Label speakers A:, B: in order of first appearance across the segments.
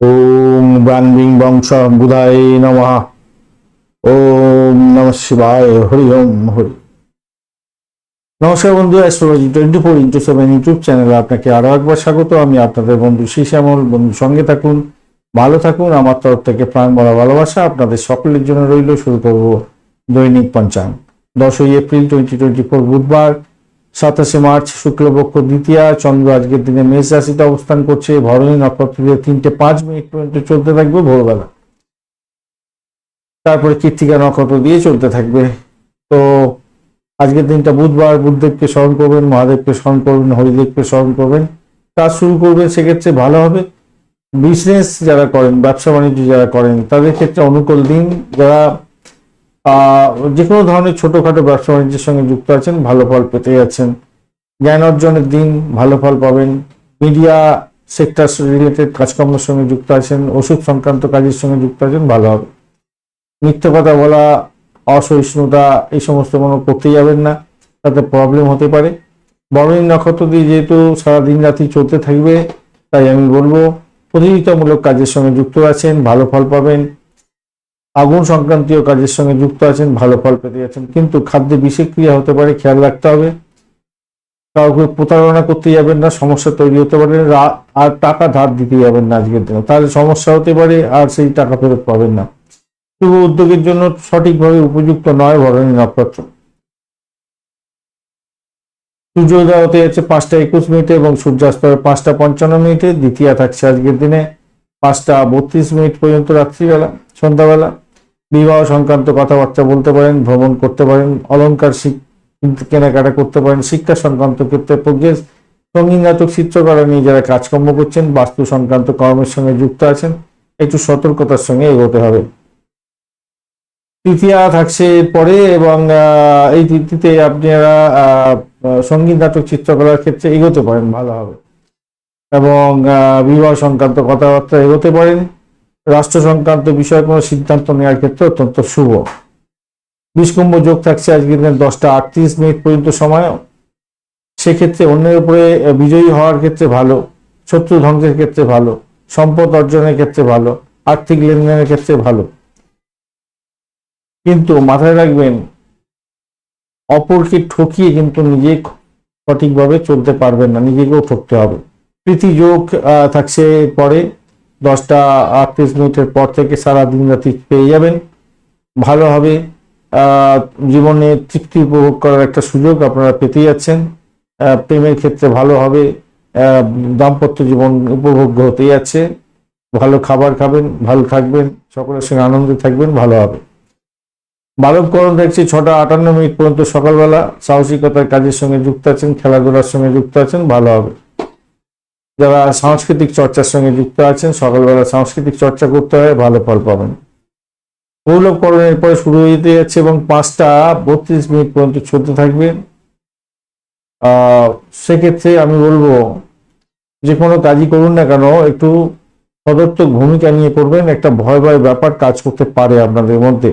A: ওম branding বংশ বুধায় নমঃ। ওম নম শিবায় হরি ওম হরি। নমস্কার বন্ধু astrology twenty four into seven YouTube চ্যানেলে আপনাকে আরও একবার স্বাগত। আমি আপনাদের বন্ধু শ্রী শ্যামল। বন্ধু, সঙ্গে থাকুন, ভালো থাকুন। আমার তরফ থেকে প্রাণ বলা ভালোবাসা আপনাদের সকলের জন্য রইল। শুরু করব দৈনিক পঞ্চাঙ্গ। দশই এপ্রিল টোয়েন্টি টোয়েন্টি ফোর বুধবার। সাতাশে মার্চ, শুক্লপক্ষ দ্বিতীয়া, চন্দ্র আজকের দিনে মেষ রাশিতে অবস্থান করছে। ভরণী নক্ষত্র তিনটে পাঁচ মিনিট পর্যন্ত চলতে থাকবে ভোরবেলা। তারপরে কৃত্তিকা নক্ষত্র দিয়ে চলতে থাকবে। তো আজকের দিনটা বুধবার, বুধদেবকে স্মরণ করবেন, মহাদেবকে স্মরণ করবেন, হরিদেবকে স্মরণ করবেন। কাজ শুরু করবেন, সেক্ষেত্রে ভালো হবে। বিজনেস যারা করেন ব্যবসা বাণিজ্য যারা করেন, তাদের ক্ষেত্রে অনুকূল দিন। যারা যে কোনো ধরনের ছোটোখাটো ব্যবসা বাণিজ্যের সঙ্গে যুক্ত আছেন, ভালো ফল পেতে যাচ্ছেন জ্ঞান অর্জনের দিন ভালো ফল পাবেন। মিডিয়া সেক্টর রিলেটেড কাজকর্মের সঙ্গে যুক্ত আছেন, ওষুধ সংক্রান্ত কাজের সঙ্গে যুক্ত আছেন, ভালো হবে। মিথ্যে কথা বলা, অসহিষ্ণুতা, এই সমস্ত কোনো করতে যাবেন না, তাতে প্রবলেম হতে পারে। বরণী নক্ষত্র দিয়ে যেহেতু সারা দিন রাতি চলতে থাকবে, তাই আমি বলব, প্রতিযোগিতামূলক কাজের সঙ্গে যুক্ত আছেন, ভালো ফল পাবেন। আগুন সংক্রান্তীয় কাজের সঙ্গে যুক্ত আছেন, ভালো ফল পেতে যাচ্ছেন। কিন্তু খাদ্যে বিষক্রিয়া হতে পারে, খেয়াল রাখতে হবে। কাউকে প্রতারণা করতে যাবেন না, সমস্যা তৈরি হতে পারে আর টাকা ধার দিতে যাবেন না আজকের দিনে। তাহলে সমস্যা হতে পারে, আর সেই টাকা ফেরত পাবেন না। শুভ উদ্যোগের জন্য সঠিকভাবে উপযুক্ত নয় ভরণী নক্ষত্র। সূর্যোদয় হতে যাচ্ছে পাঁচটা একুশ মিনিটে এবং সূর্যাস্ত হবে পাঁচটা পঞ্চান্ন মিনিটে। দ্বিতীয় থাকছে আজকের দিনে পাঁচটা বত্রিশ মিনিট পর্যন্ত রাত্রিবেলা, সন্ধ্যাবেলা। বিবাহ সংক্রান্ত কথাবার্তা বলতে পারেন, ভ্রমণ করতে পারেন, অলংকার শিক- কেনাকাটা করতে পারেন, শিক্ষা সংক্রান্ত ক্ষেত্রে প্রোগ্রেস সঙ্গীন নাটক চিত্রকলা নিয়ে যারা কাজকর্ম করছেন, বাস্তু সংক্রান্ত কর্মের সঙ্গে যুক্ত আছেন, একটু সতর্কতার সঙ্গে এগোতে হবে। তৃতীয়া থাকছে পরে এবং এই তিথিতে আপনারা সংগীত নাটক চিত্রকলার ক্ষেত্রে এগোতে পারেন, ভালো হবে। এবং বিবাহ সংক্রান্ত কথাবার্তা এগোতে পারেন। রাষ্ট্র সংক্রান্ত বিষয়ে কোনো সিদ্ধান্ত নেওয়ার ক্ষেত্রে অত্যন্ত শুভ। বিষকুম্ভ যোগ থাকছে আজকের দিনের দশটা আটত্রিশ মিনিট পর্যন্ত সময়। সেক্ষেত্রে অন্যের উপরে বিজয়ী হওয়ার ক্ষেত্রে ভালো, শত্রু ধ্বংসের ক্ষেত্রে ভালো, সম্পদ অর্জনের ক্ষেত্রে ভালো, আর্থিক লেনদেনের ক্ষেত্রে ভালো। কিন্তু মাথায় রাখবেন, অপরকে ঠকিয়ে কিন্তু নিজে সঠিকভাবে চলতে পারবেন না, নিজেকেও ঠকতে হবে। প্রীতি যোগ থাকছে পরে দশটা আটত্রিশ মিনিটের পর থেকে সারা দিন রাতি পেয়ে যাবেন। ভালো হবে জীবনে তৃপ্তি উপভোগ করার একটা সুযোগ আপনারা পেতে যাচ্ছেন। প্রেমের ক্ষেত্রে ভালো হবে দাম্পত্য জীবন উপভোগ্য হতে যাচ্ছে। ভালো খাবার খাবেন, ভালো থাকবেন, সকলের সঙ্গে আনন্দে থাকবেন, ভালো হবে। বালককরণ দেখছি ছটা আটান্ন মিনিট পর্যন্ত সকালবেলা, সাহসিকতার কাজের সঙ্গে যুক্ত আছেন, খেলাধুলার সঙ্গে যুক্ত আছেন, ভালো হবে। যারা সাংস্কৃতিক চর্চার সঙ্গে যুক্ত আছেন, সকালবেলা সাংস্কৃতিক চর্চা করতে হয়, ভালো ফল পাবেন। পৌলকরণের পরে শুরু হয়ে যাচ্ছে এবং পাঁচটা বত্রিশ মিনিট পর্যন্ত চলতে থাকবে। সেক্ষেত্রে আমি বলব, যে কোনো কাজই করুন না কেন, একটু সদর্থক ভূমিকা নিয়ে করবেন, একটা ভয় ভয় ব্যাপার কাজ করতে পারে আপনাদের মধ্যে।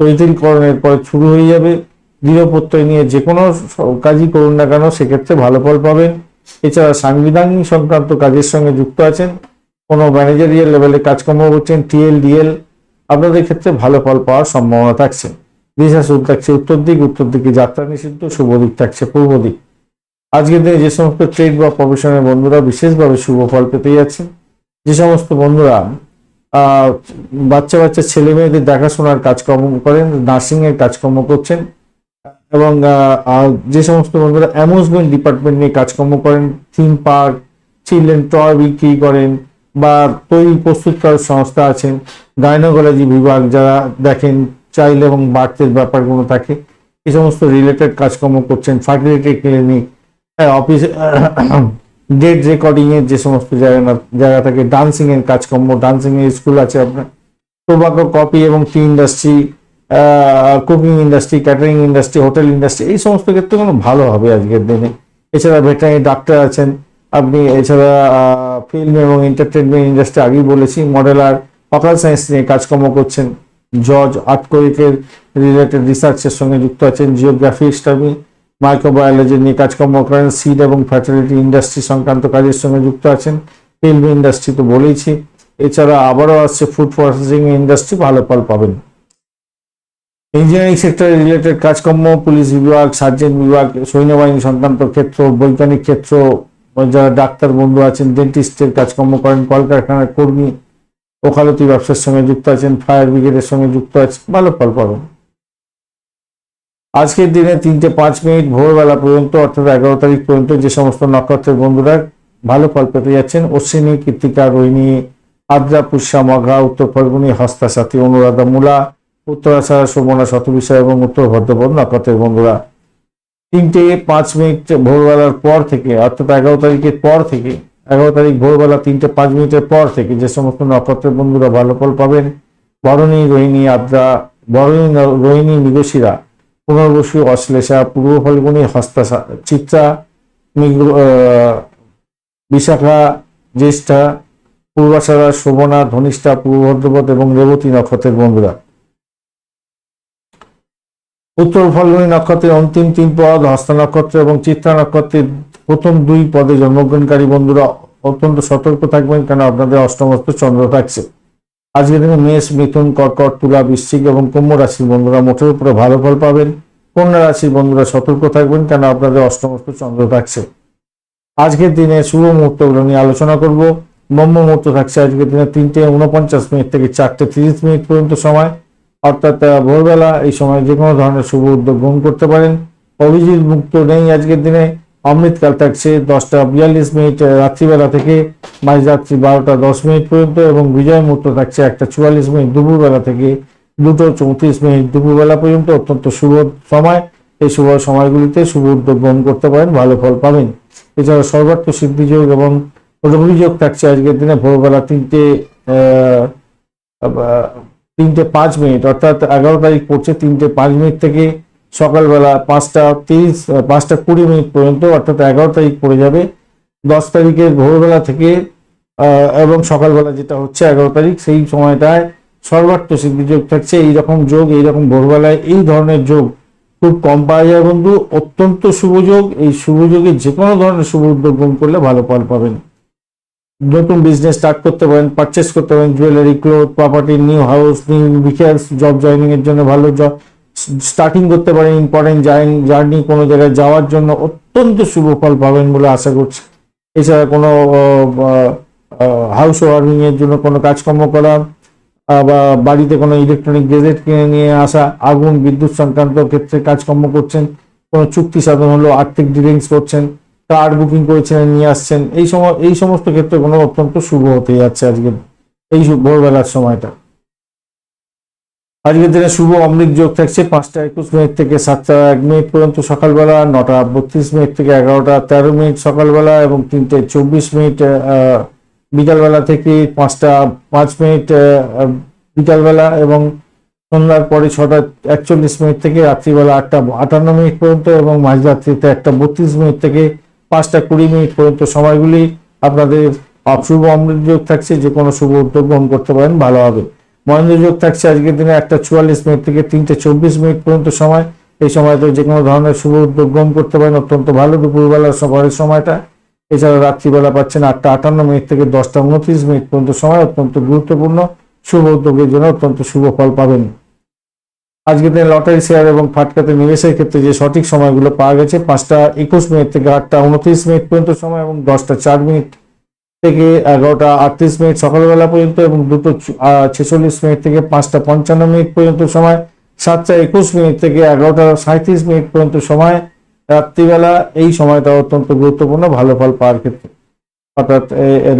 A: তৈতিলকরণের পরে শুরু হয়ে যাবে দৃঢ় প্রত্যয় নিয়ে যে কোনো কাজই করুন না কেন, সেক্ষেত্রে ভালো ফল পাবেন। এছাড়া সাংবিধানিক সংক্রান্ত কাজের সঙ্গে যুক্ত আছেন। কোনো ম্যানেজারিয়াল লেভেলে কাজকর্ম করছেন টিএল ডিএল আপনাদের ক্ষেত্রে ভালো ফল পাওয়ার সম্ভাবনা থাকছে। দিশা শুরু থাকছে উত্তর দিক, উত্তর দিকে যাত্রা নিষিদ্ধ, শুভ দিক থাকছে পূর্ব দিক। আজকের দিনে যে সমস্ত ট্রেড বা প্রফেশনের বন্ধুরা বিশেষভাবে শুভ ফল পেতে যাচ্ছেন, যে সমস্ত বন্ধুরা বাচ্চা বাচ্চা ছেলে মেয়েদের দেখাশোনার কাজকর্ম করেন নার্সিংয়ের কাজকর্ম করছেন এবং যে সমস্ত বন্ধুরা অ্যামিউজমেন্ট ডিপার্টমেন্ট নিয়ে কাজকর্ম করেন থিম পার্ক চিলড্রেন টয় বিক্রি করেন, বা তৈরি প্রস্তুত করার সংস্থা আছেন গাইনোকোলজি বিভাগ যারা দেখেন চাইল্ড এবং বার্থের ব্যাপারগুলো থাকে এই সমস্ত রিলেটেড কাজকর্ম করছেন fertility clinic office date recording এর যে সমস্ত জায়গা জায়গা থাকে ডান্সিং এর কাজকর্ম ডান্সিং এর স্কুল আছে আপনার টোবাকো কপি এবং tea industry cooking industry catering industry hotel industry এই সমস্ত ক্ষেত্রে কোনো ভালো হবে আজকের দিনে। এছাড়া ভেটেরিনারি ডাক্তার আছেন, আপনি এছাড়া ফিল্ম এবং এন্টারটেনমেন্ট ইন্ডাস্ট্রি আগেই বলেছি মডেলার পাপলার সায়েন্স নিয়ে কাজকর্ম করছেন। জর্জ আর্টকোরিকের রিলেটেড রিসার্চের সঙ্গে যুক্ত আছেন জিওগ্রাফি স্টাডি মাইক্রোবায়োলজি নিয়ে কাজকর্ম করেন সিড এবং ফার্টিলিটি ইন্ডাস্ট্রি সংক্রান্ত কাজের সঙ্গে যুক্ত আছেন। ফিল্ম ইন্ডাস্ট্রি তো বলেইছি। এছাড়া আবারও আসছে ফুড প্রসেসিং ইন্ডাস্ট্রি ভালো ফল পাবেন। ইঞ্জিনিয়ারিং সেক্টরে রিলেটেড কাজকর্ম পুলিশ বিভাগ সার্জেন্ট বিভাগ, সৈন্যবাহিনী সংক্রান্ত ক্ষেত্র বৈজ্ঞানিক ক্ষেত্র যারা ডাক্তার বন্ধু আছেন ডেন্টিস্টের কাজকর্ম করেন, কলকারখানার কর্মী, ওকালতি ব্যবসার সঙ্গে যুক্ত আছেন ফায়ার ব্রিগেডের সঙ্গে যুক্ত আছেন, ভালো ফল পাবেন। আজকের দিনে তিনটে পাঁচ মিনিট, ভোরবেলা পর্যন্ত, অর্থাৎ এগারো তারিখ পর্যন্ত যে সমস্ত নক্ষত্রের বন্ধুরা ভালো ফল পেতে যাচ্ছেন, অশ্বিনী, কৃত্তিকা, রোহিণী আদ্রা পুষ্যা মঘা উত্তর ফল্গুনী হস্তা সাথী অনুরাধা মূলা উত্তরাষাঢ়া শোভনা শতবিষয় এবং উত্তর ভদ্রপদ নক্ষত্রের বন্ধুরা, তিনটে পাঁচ মিনিট ভোরবেলার পর থেকে, অর্থাৎ এগারো তারিখের পর থেকে, এগারো তারিখ ভোরবেলা তিনটে পাঁচ মিনিটের পর থেকে যে সমস্ত নক্ষত্রের বন্ধুরা ভালো ফল পাবেন, বরণী রোহিণী আদ্রা, বরণী রোহিণী মৃগশিরা পুনর্বসু অশ্লেষা, পূর্ব ফল্গুনী হস্তা চিত্রা বিশাখা, জ্যেষ্ঠা পূর্বাষাঢ়া শোভনা ধনিষ্ঠা, পূর্ব ভদ্রপদ এবং রেবতী নক্ষত্রের বন্ধুরা। উত্তর ফল্গুনী নক্ষত্রের অন্তিম তিন পদ, হস্ত নক্ষত্র এবং চিত্রা নক্ষত্রের প্রথম দুই পদে জন্মগ্রহণকারী বন্ধুরা অত্যন্ত সতর্ক থাকবেন কেন আপনাদের অষ্টমস্ত চন্দ্র থাকছে। আজকের দিনে মেষ, মিথুন, কর্কট, তুলা, বৃশ্চিক এবং কুম্ভ রাশির বন্ধুরা মোটের উপরে ভালো ফল পাবেন। কন্যা রাশির বন্ধুরা সতর্ক থাকবেন কেন আপনাদের অষ্টমস্ত চন্দ্র থাকছে। আজকের দিনে শুভ মুহূর্তগুলো নিয়ে আলোচনা করব। ব্রহ্ম মুহূর্ত থাকছে আজকের দিনে তিনটে উনপঞ্চাশ মিনিট থেকে চারটে তিরিশ মিনিট পর্যন্ত সময়। অর্থাৎ ভোরবেলা এই সময় যে কোনো ধরনের শুভ উদ্যোগ গ্রহণ করতে পারেন। অভিজিৎ মুক্ত নেই আজকের দিনে। অমৃতকাল থাকছে দশটা বিয়াল্লিশ মিনিট রাত্রিবেলা থেকে মাঝরাত্রি বারোটা দশ মিনিট পর্যন্ত এবং বিজয় মুহূর্ত থাকছে একটা চুয়াল্লিশ মিনিট দুপুরবেলা থেকে দুটো চৌত্রিশ মিনিট দুপুরবেলা পর্যন্ত অত্যন্ত শুভ সময়। এই শুভ সময়গুলিতে শুভ উদ্যোগ গ্রহণ করতে পারেন, ভালো ফল পাবেন। এছাড়া সর্বার্থ সিদ্ধিযোগ এবং রবিযোগ থাকছে আজকের দিনে ভোরবেলা তিনটে তিনটে পাঁচ মিনিট, অর্থাৎ এগারো তারিখ পড়ছে তিনটে পাঁচ মিনিট থেকে সকালবেলা পাঁচটা তিরিশ পাঁচটা কুড়ি মিনিট পর্যন্ত, অর্থাৎ এগারো তারিখ পড়ে যাবে। দশ তারিখের ভোরবেলা থেকে এবং সকালবেলা যেটা হচ্ছে এগারো তারিখ, সেই সময়টায় সর্বার্থ সিদ্ধিযোগ থাকছে। এইরকম যোগ, এইরকম ভোরবেলায় এই ধরনের যোগ খুব কম পাওয়া যায় বন্ধু। অত্যন্ত শুভ যোগ, এই শুভ যোগে যে কোনো ধরনের শুভ উদ্যোগ করলে ভালো ফল পাবেন। নতুন বিজনেস স্টার্ট করতে পারেন পারচেস করতে পারেন jewellery cloth property new house new vehicles job joining এর জন্য ভালো জব স্টার্টিং করতে পারেন ইম্পর্টেন্ট জার্নি কোনো জায়গায় যাওয়ার জন্য অত্যন্ত শুভ ফল পাবেন বলে আশা করছি। এছাড়া কোনো হাউস ওয়ার্মিং এর জন্য কোনো কাজকর্ম করা বা বাড়িতে কোনো ইলেকট্রনিক গেজেট কিনে নিয়ে আসা, আগুন, বিদ্যুৎ সংক্রান্ত ক্ষেত্রে কাজকর্ম করছেন, কোনো চুক্তি সাধন হলো, আর্থিক ডিলিংস করছেন কার বুকিং করেছিলেন, নিয়ে আসছেন, এই সময়, এই সমস্ত ক্ষেত্রে কোনো অত্যন্ত শুভ হতে যাচ্ছে আজকে, এই ভোরবেলার সময়টা। আজকের দিনে শুভ অমৃত যোগ থাকছে পাঁচটা একুশ মিনিট থেকে সাতটা এক মিনিট পর্যন্ত সকালবেলা, নটা বত্রিশ মিনিট থেকে এগারোটা তেরো মিনিট সকালবেলা এবং তিনটে চব্বিশ মিনিট বিকালবেলা থেকে পাঁচটা পাঁচ মিনিট বিকালবেলা এবং সন্ধ্যার পরে ছটা একচল্লিশ মিনিট থেকে রাত্রিবেলা আটটা আটান্ন মিনিট পর্যন্ত এবং মাঝরাত্রিতে একটা বত্রিশ মিনিট থেকে পাঁচটা কুড়ি মিনিট পর্যন্ত সময়গুলি আপনাদের অশুভ অমৃত যোগ থাকছে, যে কোনো শুভ উদ্যোগ গ্রহণ করতে পারেন, ভালো হবে। মহেন্দ্র যোগ থাকছে আজকের দিনে একটা চুয়াল্লিশ মিনিট থেকে তিনটে চব্বিশ মিনিট পর্যন্ত সময়। এই সময়তে যে কোনো ধরনের শুভ উদ্যোগ গ্রহণ করতে পারেন, অত্যন্ত ভালো। দুপুরবেলার সকালের সময়টা। এছাড়া রাত্রিবেলা পাচ্ছেন আটটা আটান্ন মিনিট থেকে দশটা উনত্রিশ মিনিট পর্যন্ত সময়, অত্যন্ত গুরুত্বপূর্ণ। শুভ উদ্যোগের জন্য অত্যন্ত শুভ ফল পাবেন। আজকের দিনে লটারি, শেয়ার এবং ফাটকাতে নিবেশের ক্ষেত্রে যে সঠিক সময়গুলো পাওয়া গেছে, পাঁচটা একুশ মিনিট থেকে আটটা উনত্রিশ মিনিট পর্যন্ত সময় এবং দশটা চার মিনিট থেকে এগারোটা আটত্রিশ মিনিট সকালবেলা পর্যন্ত এবং দুটো ছেচল্লিশ মিনিট থেকে পাঁচটা পঞ্চান্ন মিনিট পর্যন্ত সময়, সাতটা একুশ মিনিট থেকে এগারোটা সাঁত্রিশ মিনিট পর্যন্ত সময়, রাত্রিবেলা এই সময়টা অত্যন্ত গুরুত্বপূর্ণ, ভালো ফল পাওয়ার ক্ষেত্রে। অর্থাৎ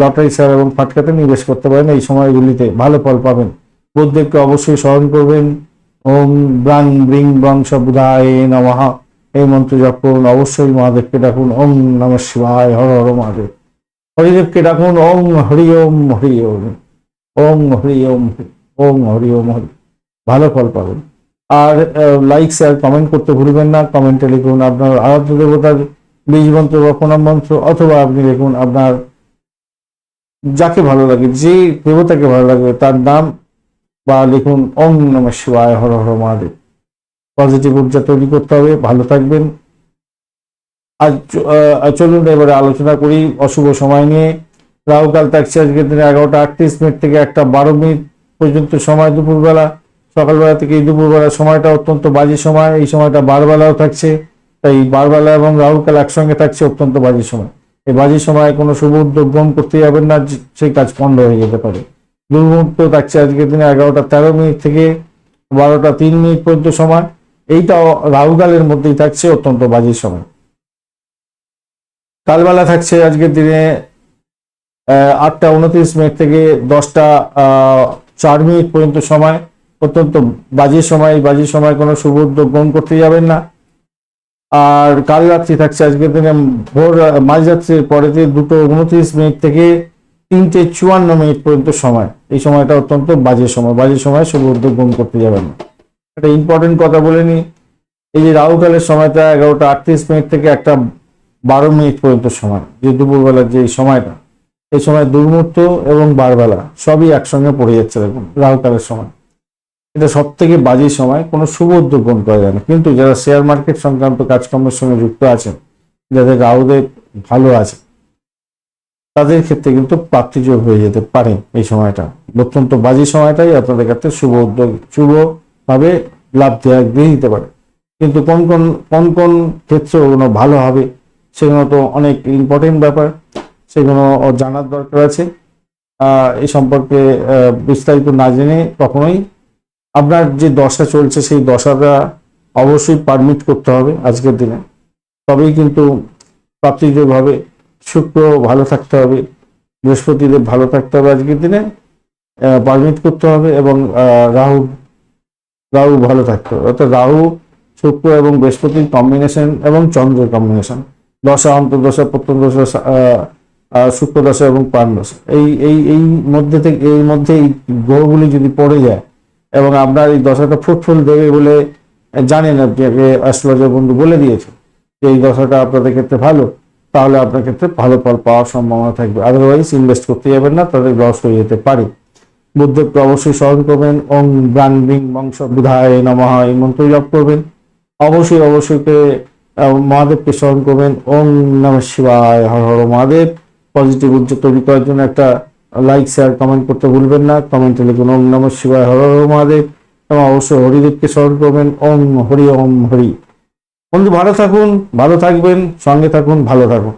A: লটারি, শেয়ার এবং ফাটকাতে নিবেশ করতে পারেন, এই সময়গুলিতে ভালো ফল পাবেন। বুদ্ধদেবকে অবশ্যই স্মরণ করবেন। ওম ব্রাং ব্রিং ব্রং সবুদায় নমঃ। এই মন্ত্র জপ করুন অবশ্যই মহাদেবকে ডাকুন, ওম নম শিবায়, হর হর মহাদেব। হরিদেবকে ডাকুন, ওম হরি ওম হরি ওম। ওম হরি ওম ওম হরি ওম হরি। ভালো ফল পাবেন। আর লাইক শেয়ার কমেন্ট করতে ভুলবেন না। কমেন্টে লিখুন আপনার আরাধ্য দেবতার বীজ মন্ত্র বা প্রণাম মন্ত্র, অথবা আপনি লিখুন আপনার যাকে ভালো লাগে, যে দেবতাকে ভালো লাগবে, তার নাম বা লিখুন, ওম নম শিবায়, হর হর মহাদেব। পজিটিভ ঊর্জা তৈরি করতে হবে, ভালো থাকবেন। আজ চলুন এবারে আলোচনা করি অশুভ সময় নিয়ে। রাহুকাল থাকছে আজকের দিনে এগারোটা আটত্রিশ মিনিট থেকে একটা বারো মিনিট পর্যন্ত সময় দুপুরবেলা। সকালবেলা থেকে এই দুপুরবেলা সময়টা অত্যন্ত বাজে সময়, এই সময়টা বারবেলাও থাকছে। তাই বারবেলা এবং রাহুকাল একসঙ্গে থাকছে অত্যন্ত বাজে সময়। এই বাজে সময় কোনো শুভ উদ্যোগ গ্রহণ করতে যাবেন না সেই কাজ পণ্ড হয়ে যেতে পারে। দুর্মুহূর্ত থাকছে আজকের দিনে এগারোটা তেরো মিনিট থেকে বারোটা তিন মিনিট পর্যন্ত সময়। এইটাও রাহুকালের মধ্যেই থাকছে, অত্যন্ত বাজে সময়। কালবেলা থাকছে আজকের দিনে আটটা উনত্রিশ মিনিট থেকে দশটা চার মিনিট পর্যন্ত সময়। অত্যন্ত বাজে সময় বাজে সময় কোনো শুভ উদ্যোগ গ্রহণ করতে যাবেন না। আর কাল রাত্রি থাকছে আজকের দিনে, ভোর, মাঝরাত্রির পরেতে দুটো উনত্রিশ মিনিট থেকে তিনটে চুয়ান্ন মিনিট পর্যন্ত সময়। এই সময়টা অত্যন্ত বাজে সময়। বাজে সময় শুভ উদ্যোগ গ্রহণ করতে যাবেন না। একটা ইম্পর্টেন্ট কথা বলে নি এই যে রাহুকালের সময়টা এগারোটা আটত্রিশ মিনিট থেকে একটা বারো মিনিট পর্যন্ত সময়। যে দুপুরবেলার যে সময়টা, এই সময় দুর্মূর্ত এবং বারবেলা সবই একসঙ্গে পড়ে যাচ্ছে দেখুন, রাহুকালের সময়। এটা সব থেকে বাজে সময়, কোনো শুভ উদ্যোগ গ্রহণ করা যায় না। কিন্তু যারা শেয়ার মার্কেট সংক্রান্ত কাজকর্মের সঙ্গে যুক্ত আছেন, যাদের রাহুদেব ভালো আছে তাদের ক্ষেত্রে কিন্তু প্রাপ্তিযোগ হয়ে যেতে পারে এই সময়টা। অত্যন্ত বাজে সময়টাই আপনাদের কাছে শুভ উদ্যোগ, শুভভাবে লাভ দেওয়া দিয়ে দিতে পারে। কিন্তু কোন কোন কোন কোন ক্ষেত্রে ওগুলো ভালো হবে, সেগুলো তো অনেক ইম্পর্টেন্ট ব্যাপার, সেগুলো জানার দরকার আছে। এই সম্পর্কে বিস্তারিত না জেনে কখনোই আপনার যে দশা চলছে, সেই দশাটা অবশ্যই পারমিট করতে হবে আজকের দিনে। তবেই কিন্তু প্রাপ্তিযোগ হবে শুক্র ভালো থাকতে হবে বৃহস্পতিদেব ভালো থাকতে হবে আজকের দিনে পারমিট করতে হবে এবং রাহু রাহু ভালো থাকতে হবে। অর্থাৎ রাহু শুক্র এবং বৃহস্পতির কম্বিনেশন এবং চন্দ্রের কম্বিনেশন দশা অন্তর্দশা প্রত্যন্তদশা আহ, আহ, শুক্র দশা এবং প্রাণ দশা এই এই এই মধ্যে থেকে এই মধ্যে এই গ্রহগুলি যদি পড়ে যায় এবং আপনার এই দশাটা ফ্রুটফুল দেবে বলে জানেন আপনাকে অ্যাস্ট্রোলজার বন্ধু বলে দিয়েছে যে এই দশাটা আপনাদের ক্ষেত্রে ভালো। তাহলে আপনার ক্ষেত্রে ভালো ফল পাওয়ার সম্ভাবনা থাকবে। আদারওয়াইজ ইনভেস্ট করতে যাবেন না, তাদের লস হয়ে যেতে পারে। বুদ্ধকে অবশ্যই স্মরণ করবেন, ওং ব্রাং বিং বংশ বুধায় নমঃ এই মন্ত্র জপ করবেন। অবশ্যই অবশ্যই মহাদেবকে স্মরণ করবেন, ওং নম শিবায়, হর হর মহাদেব। পজিটিভ উদ্যোগ তৈরি করার জন্য একটা লাইক শেয়ার কমেন্ট করতে ভুলবেন না। কমেন্টে লিখুন, ওং নম শিবায়, হর হর মহাদেব। এবং অবশ্যই হরিদেবকে স্মরণ করবেন, ওং হরি ওম হরি। বন্ধু ভালো থাকুন ভালো থাকবেন সঙ্গে থাকুন ভালো থাকুন।